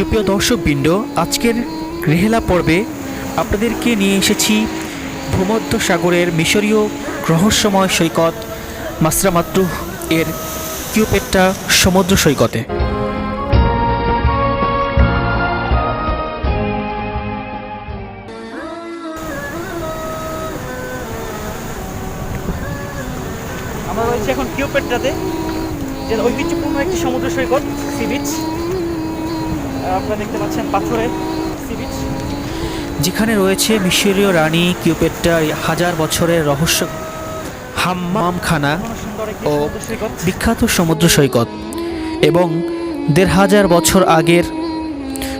সুপ্রিয় দর্শকবৃন্দ, আজকের রেহেলা পর্বে আপনাদেরকে নিয়ে এসেছি ভূমধ্য সাগরের মিশরীয় রহস্যময় সৈকত মাসরামাত্রু এর কিউপেট্টা সমুদ্র সৈকতে। আমরা রয়েছে এখন কিউপেট্টাতে ঐতিহ্যপূর্ণ একটি সমুদ্র সৈকত, সি বিচ। আপনারা দেখতে পাচ্ছেন পাথরের সি বিচ যেখানে রয়েছে মিশরীয় রানী কিউপেট্টার হাজার বছরের রহস্য হাম্মামখানা ও বিখ্যাত সমুদ্র সৈকত। এবং দেড় হাজার বছর আগের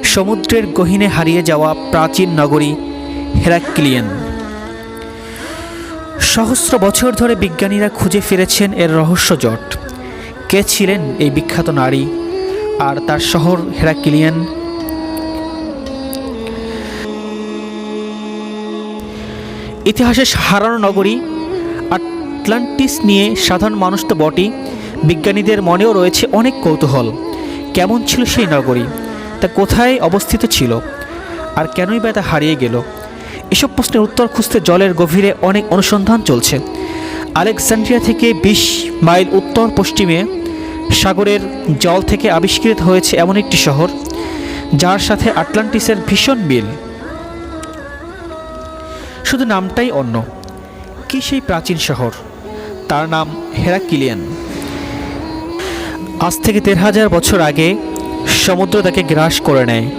সমুদ্রের গহীনে হারিয়ে যাওয়া প্রাচীন নগরী হেরাক্লিয়ান। সহস্র বছর ধরে বিজ্ঞানীরা খুঁজে ফিরেছেন এর রহস্য জট। কে ছিলেন এই বিখ্যাত নারী? আর তার শহর হেরাক্লিয়ান। ইতিহাসে হারানো নগরী, আটলান্টিস নিয়ে সাধারণ মানুষ তো বটেই। বিজ্ঞানীদের মনেও রয়েছে অনেক কৌতূহল। কেমন ছিল সেই নগরী? তা কোথায় অবস্থিত ছিল? আর কেনই বা তা হারিয়ে গেল? এসব প্রশ্নের উত্তর খুঁজতে জলের গভীরে অনেক অনুসন্ধান চলছে। আলেকজান্ড্রিয়া থেকে বিশ মাইল উত্তর পশ্চিমে সাগরের জল থেকে আবিষ্কৃত হয়েছে এমন একটি শহর, যার সাথে আটলান্টিসের ভীষণ মিল। শুধু নামটাই অন্য। কি সেই প্রাচীন শহর? তার নাম হেরাকিলিয়ান। আজ থেকে দেড় হাজার বছর আগে সমুদ্র তাকে গ্রাস করে নেয়।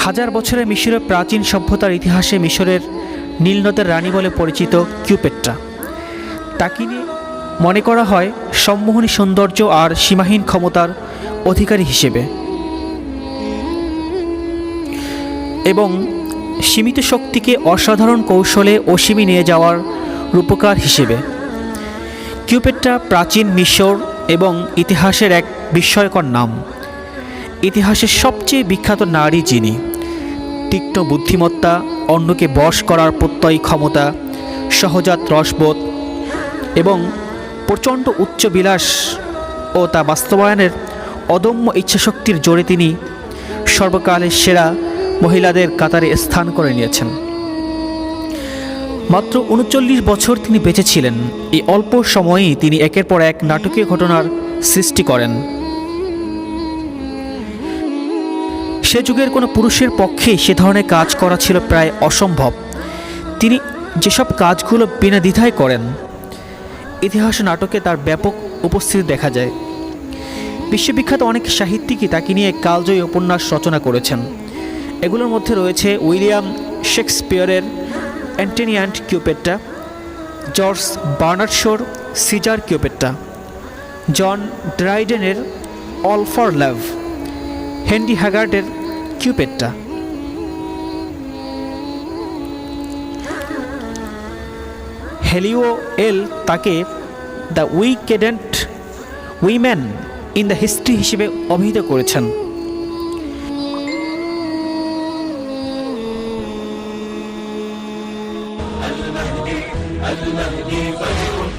হাজার বছরের মিশরের প্রাচীন সভ্যতার ইতিহাসে মিশরের নীলনদের রানী বলে পরিচিত কিউপেট্রা। তাকে নিয়ে মনে করা হয় সম্মোহনী সৌন্দর্য আর সীমাহীন ক্ষমতার অধিকারী হিসেবে। এবং সীমিত শক্তিকে অসাধারণ কৌশলে অসীমে নিয়ে যাওয়ার রূপকার হিসেবে। কিউপেট্রা প্রাচীন মিশর এবং ইতিহাসের এক বিস্ময়কর নাম। ইতিহাসের সবচেয়ে বিখ্যাত নারী যিনি। তীক্ষ্ণ বুদ্ধিমত্তা, অন্যকে বশ করার প্রত্যয়ী ক্ষমতা, সহজাত রসবোধ এবং প্রচণ্ড উচ্চ বিলাস ও তা বাস্তবায়নের অদম্য ইচ্ছাশক্তির জোরে তিনি সর্বকালের সেরা মহিলাদের কাতারে স্থান করে নিয়েছেন। মাত্র উনচল্লিশ বছর তিনি বেঁচে ছিলেন। এই অল্প সময়েই তিনি একের পর এক নাটকীয় ঘটনার সৃষ্টি করেন। সে যুগের কোনো পুরুষের পক্ষে সে ধরনের কাজ করা ছিল প্রায় অসম্ভব। তিনি যেসব কাজগুলো বিনা দ্বিধায় করেন, ইতিহাস নাটকে তার ব্যাপক উপস্থিতি দেখা যায়। বিশ্ববিখ্যাত অনেক সাহিত্যিকই তাকে নিয়ে কালজয়ী উপন্যাস রচনা করেছেন। এগুলোর মধ্যে রয়েছে উইলিয়াম শেক্সপিয়ারের অ্যান্টেনিয়ান্ট কিউপেট্টা, জর্জ বার্নার্ড শোর সিজার কিউপেট্টা, জন ড্রাইডেনের অল ফর লাভ, হেনরি হ্যাগার্ডের কিউপেডটা হেলিও এল তাকে the wickedest woman in the history হিসেবে অভিহিত করেছেন المهدي